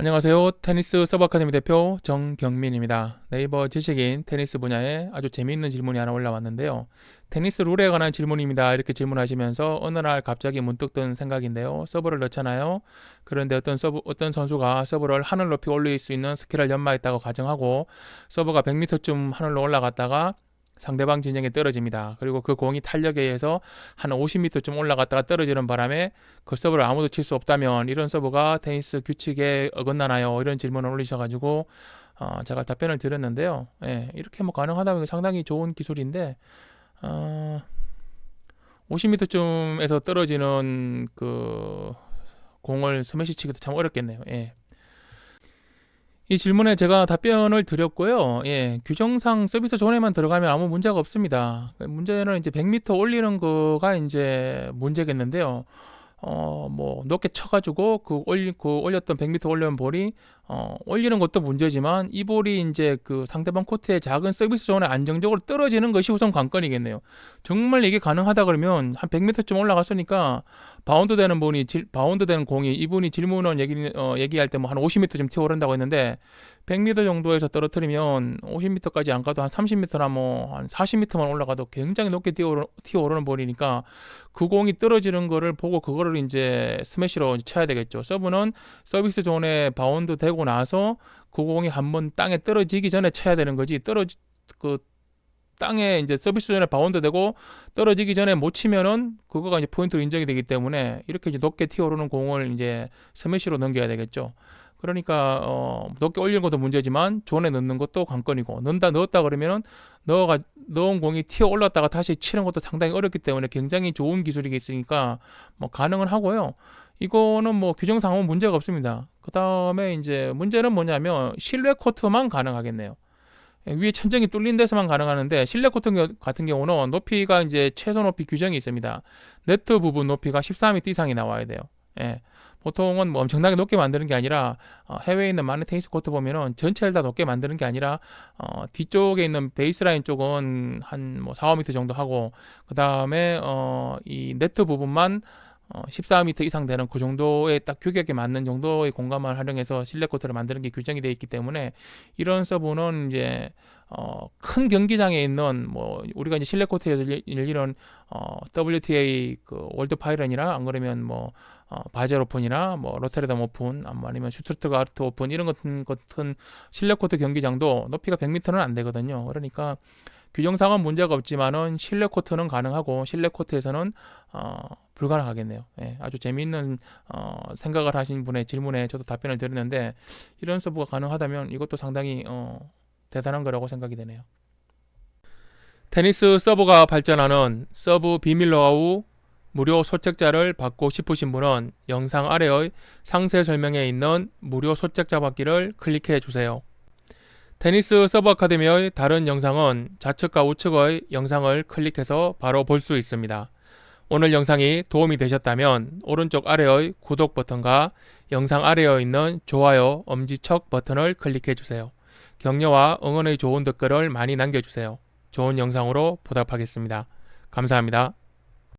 안녕하세요. 테니스 서브 아카데미 대표 정경민입니다. 네이버 지식인 테니스 분야에 아주 재미있는 질문이 하나 올라왔는데요. 테니스 룰에 관한 질문입니다. 이렇게 질문하시면서 어느 날 갑자기 문득 든 생각인데요. 서브를 넣잖아요. 그런데 어떤 서브 어떤 선수가 서브를 하늘 높이 올릴 수 있는 스킬을 연마했다고 가정하고 서브가 100m쯤 하늘로 올라갔다가 상대방 진영에 떨어집니다. 그리고 그 공이 탄력에 의해서 한 50m쯤 올라갔다가 떨어지는 바람에 그 서브를 아무도 칠 수 없다면 이런 서브가 테니스 규칙에 어긋나나요? 이런 질문을 올리셔가지고 어, 제가 답변을 드렸는데요. 예, 이렇게 뭐 가능하다면 상당히 좋은 기술인데 어, 50m쯤에서 떨어지는 그 공을 스매시 치기도 참 어렵겠네요. 예. 이 질문에 제가 답변을 드렸고요. 예, 규정상 서비스 존에만 들어가면 아무 문제가 없습니다. 문제는 이제 100m 올리는 거가 이제 문제겠는데요. 어, 뭐, 높게 쳐가지고, 그 올리, 그 올렸던 100m 올려온 볼이, 어, 올리는 것도 문제지만, 이 볼이 이제 그 상대방 코트의 작은 서비스 존에 안정적으로 떨어지는 것이 우선 관건이겠네요. 정말 이게 가능하다 그러면, 한 100m쯤 올라갔으니까, 바운드 되는 분이, 질, 바운드 되는 공이, 이분이 질문을 얘기, 어, 얘기할 때 뭐 한 50m쯤 튀어오른다고 했는데, 100m 정도에서 떨어뜨리면 50m까지 안 가도 한 30m나 뭐 한 40m만 올라가도 굉장히 높게 튀어오르, 튀어오르는 볼이니까 그 공이 떨어지는 거를 보고 그거를 이제 스매시로 쳐야 되겠죠. 서브는 서비스 존에 바운드 되고 나서 그 공이 한번 땅에 떨어지기 전에 쳐야 되는 거지. 떨어지 그 땅에 이제 서비스 존에 바운드 되고 떨어지기 전에 못 치면은 그거가 이제 포인트로 인정이 되기 때문에 이렇게 이제 높게 튀어오르는 공을 이제 스매시로 넘겨야 되겠죠. 그러니까 어, 높게 올리는 것도 문제지만 존에 넣는 것도 관건이고 넣는다 넣었다 그러면은 넣어가 넣은 공이 튀어 올랐다가 다시 치는 것도 상당히 어렵기 때문에 굉장히 좋은 기술이겠으니까 뭐 가능은 하고요. 이거는 뭐 규정상은 문제가 없습니다. 그 다음에 이제 문제는 뭐냐면 실내 코트만 가능하겠네요. 위에 천정이 뚫린 데서만 가능하는데 실내 코트 같은 경우는 높이가 이제 최소 높이 규정이 있습니다. 네트 부분 높이가 14m 이상이 나와야 돼요. 예. 보통은 뭐 엄청나게 높게 만드는 게 아니라 어, 해외에 있는 많은 테니스 코트 보면은 전체를 다 높게 만드는 게 아니라 어, 뒤쪽에 있는 베이스라인 쪽은 한 뭐 4, 5m 정도 하고 그 다음에 어, 이 네트 부분만 어, 14m 이상 되는 그 정도의 딱 규격에 맞는 정도의 공간만 활용해서 실내 코트를 만드는 게 규정이 되어 있기 때문에 이런 서브는 이제 어, 큰 경기장에 있는 뭐 우리가 이제 실내 코트에서 열리는 어, WTA 그 월드 파이런이나 안 그러면 뭐 어, 바젤 오픈이나 뭐 로테르담 오픈 아니면 슈트트가르트 오픈 이런 같은 같은 실내 코트 경기장도 높이가 100m는 안 되거든요. 그러니까 규정상은 문제가 없지만은 실내 코트는 가능하고 실내 코트에서는 어, 불가능하겠네요. 예, 아주 재미있는 어, 생각을 하신 분의 질문에 저도 답변을 드렸는데 이런 서브가 가능하다면 이것도 상당히 어, 대단한 거라고 생각이 되네요. 테니스 서브가 발전하는 서브 비밀 노하우 무료 소책자를 받고 싶으신 분은 영상 아래의 상세 설명에 있는 무료 소책자 받기를 클릭해 주세요. 테니스 서브 아카데미의 다른 영상은 좌측과 우측의 영상을 클릭해서 바로 볼 수 있습니다. 오늘 영상이 도움이 되셨다면 오른쪽 아래의 구독 버튼과 영상 아래에 있는 좋아요, 엄지척 버튼을 클릭해 주세요. 격려와 응원의 좋은 댓글을 많이 남겨주세요. 좋은 영상으로 보답하겠습니다. 감사합니다.